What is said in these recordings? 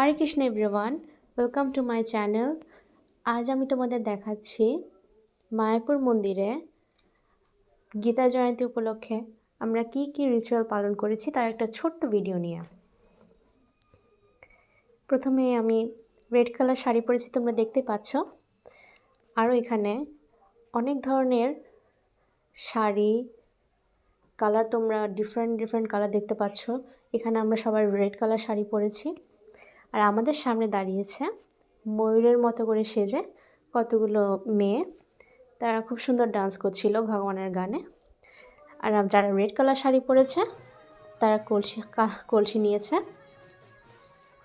Hare Krishna everyone welcome to my channel আজ আমি তোমাদের দেখাচ্ছি মায়াপুর মন্দিরে গীতা জয়ন্তী উপলক্ষে আমরা কি কি রিচুয়াল পালন করেছি তার একটা ছোট্ট ভিডিও নিয়ে। প্রথমে আমি রেড কালার শাড়ি পরেছি, তোমরা দেখতে পাচ্ছ। আরও এখানে অনেক ধরনের শাড়ি কালার তোমরা ডিফারেন্ট ডিফারেন্ট কালার দেখতে পাচ্ছ। এখানে আমরা সবাই রেড কালার শাড়ি পরেছি। আর আমাদের সামনে দাঁড়িয়েছে ময়ূরের মতো করে সেজে কতগুলো মেয়ে। তারা খুব সুন্দর ডান্স করছিল ভগবানের গানে। আর যারা রেড কালার শাড়ি পরেছে, তারা কলসি কলসি নিয়েছে।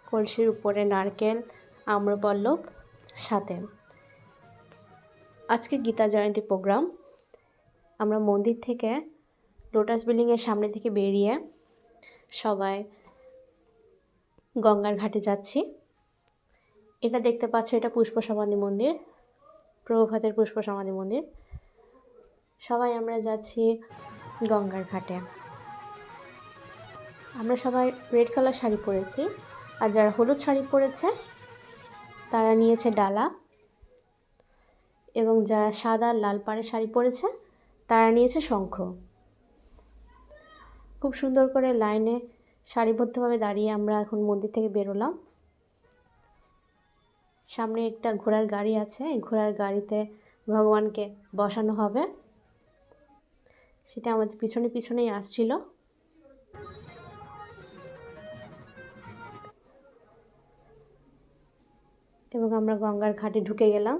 কলসির উপরে নারকেল, আম্রপল্লব, সাথে। আজকে গীতা জয়ন্তী প্রোগ্রাম আমরা মন্দির থেকে লোটাস বিল্ডিংয়ের সামনে থেকে বেরিয়ে সবাই গঙ্গার ঘাটে যাচ্ছি। এটা দেখতে পাচ্ছ, এটা পুষ্প সমাধি মন্দির, প্রভুপাতের পুষ্প সমাধি মন্দির। সবাই আমরা যাচ্ছি গঙ্গার ঘাটে। আমরা সবাই রেড কালার শাড়ি পরেছি, আর যারা হলুদ শাড়ি পরেছে, তারা নিয়েছে ডালা, এবং যারা সাদা লাল পাড়ের শাড়ি পরেছে, তারা নিয়েছে শঙ্খ। খুব সুন্দর করে লাইনে সারিবদ্ধভাবে দাঁড়িয়ে আমরা এখন মন্দির থেকে বেরোলাম। সামনে একটা ঘোড়ার গাড়ি আছে, এই ঘোড়ার গাড়িতে ভগবানকে বসানো হবে। সেটা আমাদের পিছনে পিছনেই আসছিল। এবং আমরা গঙ্গার ঘাটে ঢুকে গেলাম।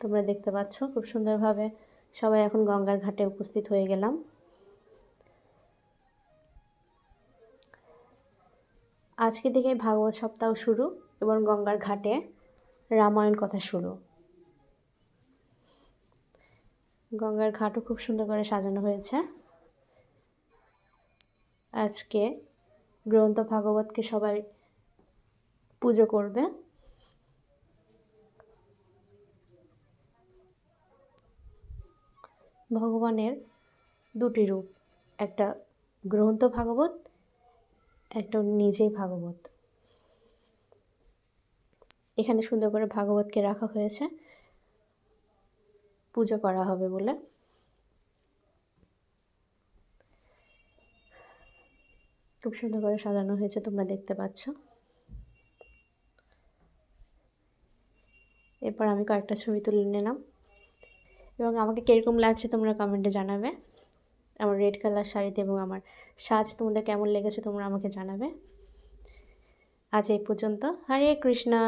তোমরা দেখতে পাচ্ছ, খুব সুন্দরভাবে সবাই এখন গঙ্গার ঘাটে উপস্থিত হয়ে গেলাম। আজকে থেকে ভাগবত সপ্তাহ শুরু এবং গঙ্গার ঘাটে রামায়ণ কথা শুরু। গঙ্গার ঘাটও খুব সুন্দর করে সাজানো হয়েছে। আজকে গ্রন্থ ভাগবতকে সবাই পুজো করবে। ভগবানের দুটি রূপ, একটা গ্রন্থ ভাগবত একটা নিজেই ভাগবত। এখানে সুন্দর করে ভাগবতকে রাখা হয়েছে। পুজো করা হবে বলে। খুব সুন্দর করে সাজানো হয়েছে, তোমরা দেখতে পাচ্ছ। এরপর আমি কয়েকটা ছবি তুলে নিলাম। এবং আমাকে কীরকম লাগছে তোমরা কমেন্টে জানাবে। আমার রেড কালার শাড়িতে এবং আমার সাজ তোমাদের কেমন লেগেছে তোমরা আমাকে জানাবে। আজ এই পর্যন্ত। হরে কৃষ্ণা।